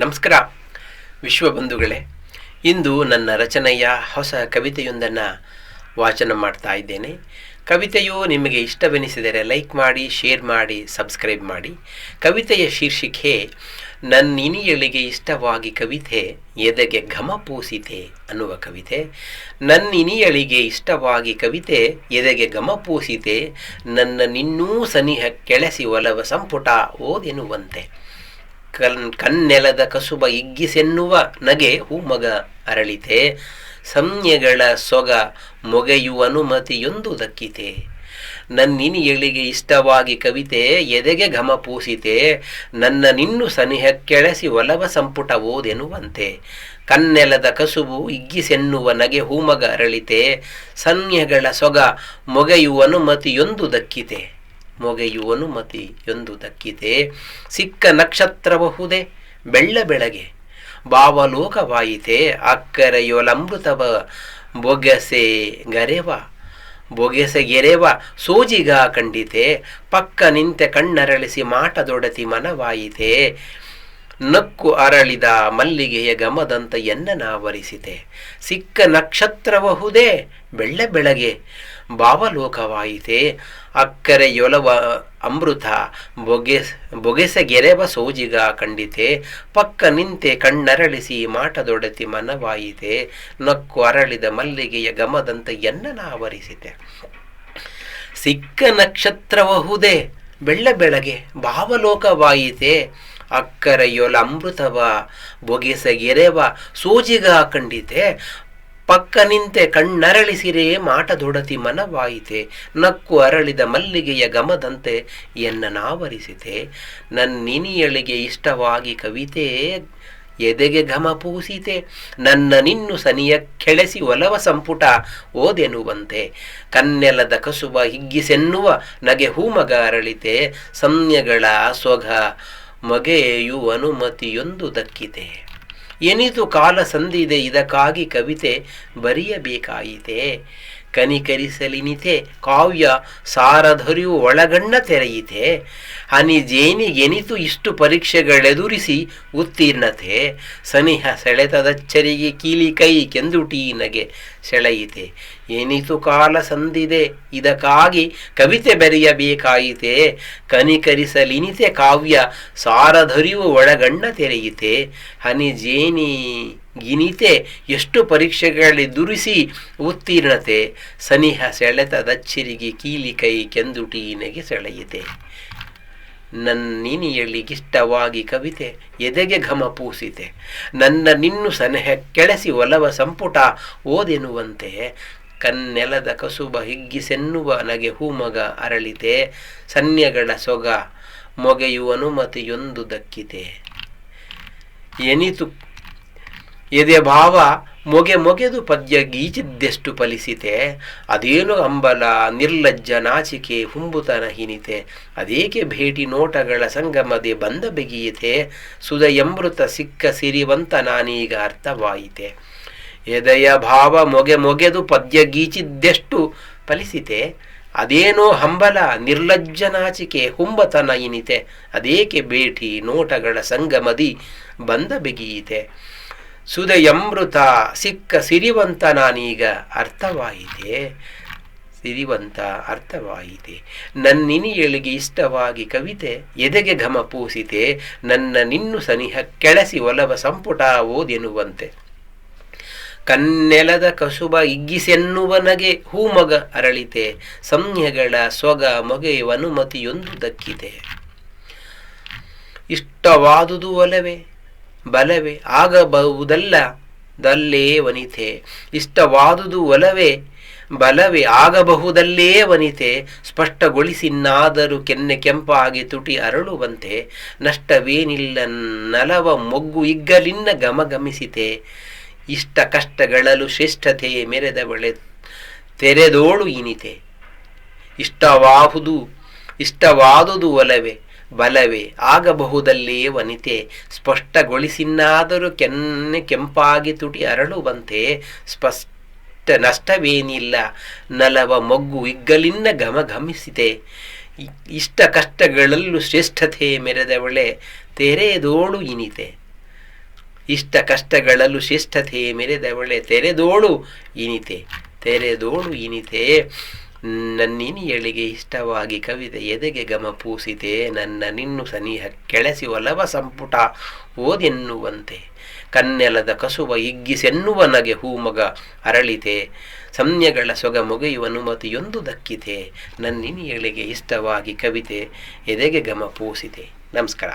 ನಮಸ್ಕಾರ. ವಿಶ್ವ ಬಂಧುಗಳೇ, ಇಂದು ನನ್ನ ರಚನೆಯ ಹೊಸ ಕವಿತೆಯೊಂದನ್ನು ವಾಚನ ಮಾಡ್ತಾ ಇದ್ದೇನೆ. ಕವಿತೆಯು ನಿಮಗೆ ಇಷ್ಟವೆನಿಸಿದರೆ ಲೈಕ್ ಮಾಡಿ, ಶೇರ್ ಮಾಡಿ, ಸಬ್ಸ್ಕ್ರೈಬ್ ಮಾಡಿ. ಕವಿತೆಯ ಶೀರ್ಷಿಕೆ ನನ್ನಿನಿಯಳಿಗೆ ಇಷ್ಟವಾಗಿ ಕವಿತೆ, ಎದೆಗೆ ಘಮ ಪೂಸಿತೆ ಅನ್ನುವ ಕವಿತೆ. ನನ್ನಿನಿಯಳಿಗೆ ಇಷ್ಟವಾಗಿ ಕವಿತೆ, ಎದೆಗೆ ಘಮ ಪೂಸಿತೆ, ನನ್ನ ನಿನ್ನೂ ಸನಿಹ ಕೆಳಸಿ ಒಲವ ಸಂಪುಟ ಓದೆನ್ನುವಂತೆ. ಕನ್ ಕನ್ನೆಲದ ಕಸುಬ ಇಗ್ಗಿಸೆನ್ನುವ ನಗೆ ಹೂಮಗ ಅರಳಿತೆ, ಸಂಜ್ಞೆಗಳ ಸೊಗ ಮೊಗೆಯುವ ಅನುಮತಿಯೊಂದು ದಕ್ಕಿತೆ. ನನ್ನಿನಿಯಳಿಗೆ ಇಷ್ಟವಾಗಿ ಕವಿತೆ, ಎದೆಗೆ ಘಮ ಪೂಸಿತೆ, ನನ್ನ ನಿನ್ನು ಸನಿಹ ಕೆಳಸಿ ಒಲವ ಸಂಪುಟ ಓದೆನ್ನುವಂತೆ ಕನ್ನೆಲದ ಕಸುಬು ಇಗ್ಗಿಸೆನ್ನುವ ನಗೆ ಹೂಮಗ ಅರಳಿತೆ, ಸಂಜ್ಞೆಗಳ ಸೊಗ ಮೊಗೆಯುವ ಅನುಮತಿಯೊಂದು ದಕ್ಕಿತೆ ಮತಿ ಎಂದು ದಕ್ಕಿತೆ ಸಿಕ್ಕ ನಕ್ಷತ್ರಬಹುದೇ ಬೆಳ್ಳ ಬೆಳಗೆ. ಭಾವಲೋಕವಾಯಿತೆ ಅಕ್ಕರೆಯೊಲಮೃತವ ಬೊಗೆಸೆ ಗರೆವ ಬೊಗೆಸೆಗೆರೆವ ಸೋಜಿಗ ಕಂಡಿತೆ, ಪಕ್ಕ ನಿಂತೆ ಕಣ್ಣರಳಿಸಿ ಮಾಟದೊಡತಿ ಮನವಾಯಿತೆ. ನಕ್ಕು ಅರಳಿದ ಮಲ್ಲಿಗೆಯ ಗಮದಂತ ಎನ್ನನಾವರಿಸಿತೆ. ಸಿಕ್ಕ ನಕ್ಷತ್ರಬಹುದೇ ಬೆಳ್ಳ ಬೆಳಗ್ಗೆ ಭಾವಲೋಕವಾಯಿತೆ? ಅಕ್ಕರೆಯೊಲವ ಅಮೃತ ಬೊಗೆ ಬೊಗೆಸಗೆರೆವ ಸೋಜಿಗ ಕಂಡಿತೆ? ಪಕ್ಕ ನಿಂತೆ ಕಣ್ಣರಳಿಸಿ ಮಾಟದೊಡತಿ ಮನವಾಯಿತೆ? ನಕ್ಕು ಅರಳಿದ ಮಲ್ಲಿಗೆಯ ಗಮದಂತ ಎನ್ನನಾವರಿಸಿತೆ ಸಿಕ್ಕ ನಕ್ಷತ್ರವಹುದೇ ಬೆಳ್ಳ ಬೆಳಗ್ಗೆ ಭಾವಲೋಕವಾಯಿತೆ? ಅಕ್ಕರೆಯೊಲ ಅಮೃತವ, ಬೊಗೆಸಗೆರೆವ ಸೋಜಿಗ ಕಂಡಿತೆ? ಪಕ್ಕ ನಿಂತೆ ಕಣ್ಣರಳಿಸಿರೇ ಮಾಟದೊಡತಿ ಮನವಾಯಿತೆ, ನಕ್ಕು ಅರಳಿದ ಮಲ್ಲಿಗೆಯ ಗಮದಂತೆ ಎನ್ನನಾವರಿಸಿತೆ ನನ್ನಿನಿಯಳಿಗೆ ಇಷ್ಟವಾಗಿ ಕವಿತೆ, ಎದೆಗೆ ಘಮ ಪೂಸಿತೆ, ನನ್ನ ನಿನ್ನು ಸನಿಯ ಕೆಳೆಸಿ ಒಲವ ಸಂಪುಟ ಓದೆನುವಂತೆ. ಕನ್ನೆಲದ ಕಸುಬ ಹಿಗ್ಗಿಸೆನ್ನುವ ನಗೆ ಹೂಮಗ ಅರಳಿತೆ ಸಂಜ್ಞೆಗಳ ಸೊಗ ಮಗೆಯು ಅನುಮತಿಯೊಂದು ದಕ್ಕಿತೆ. ಎನಿತು ಕಾಲ ಸಂದಿದೆ ಇದಕ್ಕಾಗಿ ಕವಿತೆ ಬರೆಯಬೇಕಾಯಿತೆ? ಕನಿಕರಿಸಲಿನಿತೆ ಕಾವ್ಯ ಸಾರಧರಿಯು ಒಳಗಣ್ಣ ತೆರೆಯಿತೆ. ಹನಿ ಜೇನಿಗೆನಿತು ಇಷ್ಟು ಪರೀಕ್ಷೆಗಳೆದುರಿಸಿ ಉತ್ತೀರ್ಣತೆ. ಸನಿಹ ಸೆಳೆತದಚ್ಚರಿಗೆ ಕೀಲಿ ಕೈ ಕೆಂದುಟಿ ನಗೆ ಸೆಳೆಯಿತೆ. ಎನಿತು ಕಾಲ ಸಂದಿದೆ, ಇದಕ್ಕಾಗಿ ಕವಿತೆ ಬೆರೆಯಬೇಕಾಯಿತೆ. ಕನಿಕರಿಸಲಿನಿತೆ ಕಾವ್ಯ ಸಾರಧರಿಯು ಒಳಗಣ್ಣ ತೆರೆಯಿತೆ. ಹನಿ ಜೇನಿ ಗಿನಿತೆ ಎಷ್ಟು ಪರೀಕ್ಷೆಗಳಲ್ಲಿ ದುರಿಸಿ ಉತ್ತೀರ್ಣತೆ, ಸನಿಹ ಸೆಳೆತದಚ್ಚರಿಗೆ ಕೀಲಿ ಕೈ ಕೆಂದುಟೀನೆಗೆ ಸೆಳೆಯಿತೆ. ನನ್ನಿನಿಯಳಿಗಿಷ್ಟವಾಗಿ ಕವಿತೆ, ಎದೆಗೆ ಘಮ ಪೂಸಿತೆ. ನನ್ನ ನಿನ್ನು ಸನೆಹ ಕೆಳಸಿ ಒಲವ ಸಂಪುಟ ಓದೆನ್ನುವಂತೆ, ಕನ್ನೆಲದ ಕಸುಬ ಹಿಗ್ಗಿಸೆನ್ನುವ ನಗೆ ಹೂಮಗ ಅರಳಿತೆ, ಸನ್ಯಗಳ ಸೊಗ ಮೊಗೆಯುವ ಅನುಮತಿಯೊಂದು ದಕ್ಕಿತೆ. ಎನಿತು ಎದೆ ಭಾವ ಮೊಗೆ ಮೊಗೆದು ಪದ್ಯ ಗೀಚಿದ್ದೆಷ್ಟು ಫಲಿಸಿತೆ, ಅದೇನು ಅಂಬಲ ನಿರ್ಲಜ್ಜ ನಾಚಿಕೆ ಹುಂಬುತನ ಹಿನಿತೆ, ಅದೇಕೆ ಭೇಟಿ ನೋಟಗಳ ಸಂಗಮದೆ ಬಂದ ಬೆಗಿಯಿತೆ, ಸುದಯಮೃತ ಸಿಕ್ಕ ಸಿರಿವಂತ ನಾನೀಗ ಅರ್ಥವಾಯಿತೆ. ಎದೆಯ ಭಾವ ಮೊಗೆ ಮೊಗೆದು ಪದ್ಯ ಗೀಚಿದ್ದೆಷ್ಟು ಫಲಿಸಿತೆ, ಅದೇನೋ ಹಂಬಲ ನಿರ್ಲಜ್ಜ ನಾಚಿಕೆ ಹುಂಬತನ ಇನಿತೆ ಅದೇಕೆ ಭೇಟಿ ನೋಟಗಳ ಸಂಗಮದಿ ಬಂದ ಬೆಗಿಯಿತೆ. ಸುದಯಮೃತ ಸಿಕ್ಕ ಸಿರಿವಂತ ನಾನೀಗ ಅರ್ಥವಾಯಿತೆ? ಸಿರಿವಂತ ಅರ್ಥವಾಯಿತೆ? ನನ್ನಿನಿಯಳಿಗೆ ಇಷ್ಟವಾಗಿ ಕವಿತೆ ಎದೆಗೆ ಘಮ ಪೂಸಿತೆ? ನನ್ನ ನಿನ್ನು ಸನಿಹ ಕೆಳಸಿ ಒಲವ ಸಂಪುಟ ಓದೆನ್ನುವಂತೆ. ಕನ್ನೆಲದ ಕಸುಬ ಇಗ್ಗಿಸೆನ್ನುವ ನಗೆ ಹೂಮಗ ಅರಳಿತೆ? ಸಂಜ್ಞೆಗಳ ಸೊಗ ಮೊಗೆ ಅನುಮತಿಯೊಂದು ದಕ್ಕಿತೆ? ಇಷ್ಟವಾದುದು ಒಲವೇ? ಬಲವೇ ಆಗಬಹುದಲ್ಲ ದಲ್ಲೇ ವನಿತೆ. ಇಷ್ಟವಾದುದು ಒಲವೇ, ಬಲವೇ ಆಗಬಹುದಲ್ಲೇ ವನಿತೆ. ಸ್ಪಷ್ಟಗೊಳಿಸಿನ್ನಾದರೂ ಕೆನ್ನೆ ಕೆಂಪಾಗಿ ತುಟಿ ಅರಳುವಂತೆ. ನಷ್ಟವೇನಿಲ್ಲ, ನಲವ ಮೊಗ್ಗು ಇಗ್ಗಲಿನ್ನ ಗಮಗಮಿಸಿತೆ. ಇಷ್ಟ ಕಷ್ಟಗಳಲು ಶ್ರೇಷ್ಠತೆ ಮೆರೆದವಳೆ ತೆರೆದೋಳು ಇನಿತೆ. ಇಷ್ಟವಾಹುದು, ಇಷ್ಟವಾದುದು ಒಲವೇ ಬಲವೇ ಆಗಬಹುದಲ್ಲೇ ವನಿತೆ. ಸ್ಪಷ್ಟಗೊಳಿಸಿನ್ನಾದರೂ ಕೆನ್ನೆ ಕೆಂಪಾಗಿ ತುಟಿ ಅರಳುವಂತೆ ಸ್ಪಷ್ಟ ನಷ್ಟವೇನಿಲ್ಲ. ನಲವ ಮೊಗ್ಗು ಇಗ್ಗಲಿನ್ನ ಘಮಘಮಿಸಿದೆ ಇಷ್ಟ ಕಷ್ಟಗಳಲ್ಲೂ ಶ್ರೇಷ್ಠತೆ ಮೆರೆದವಳೆ ತೆರೆದೋಳು ಇನಿತೆ. ಇಷ್ಟ ಕಷ್ಟಗಳಲ್ಲೂ ಶ್ರೇಷ್ಠತೆ ಮೆರೆದವಳೆ ತೆರೆದೋಳು ಇನಿತೆ. ತೆರೆದೋಳು ಇನಿತೆ. ನನ್ನಿನಿಯಳಿಗೆ ಇಷ್ಟವಾಗಿ ಕವಿತೆ ಎದೆಗೆ ಗಮ ಪೂಸಿತೆ, ನನ್ನ ನಿನ್ನು ಸನಿಹ ಕೆಳಸಿ ಒಲವ ಸಂಪುಟ ಓದೆನ್ನುವಂತೆ. ಕನ್ನೆಲದ ಕಸುವ ಇಗ್ಗಿಸೆನ್ನುವ ನಗೆ ಹೂಮಗ ಅರಳಿತೆ, ಸಂಜ್ಞೆಗಳ ಸೊಗ ಮೊಗೆಯುವ ಅನುಮತಿಯೊಂದು ದಕ್ಕಿತೆ. ನನ್ನಿನಿಯಳಿಗೆ ಇಷ್ಟವಾಗಿ ಕವಿತೆ ಎದೆಗೆ ಗಮ ಪೂಸಿತೆ. ನಮಸ್ಕಾರ.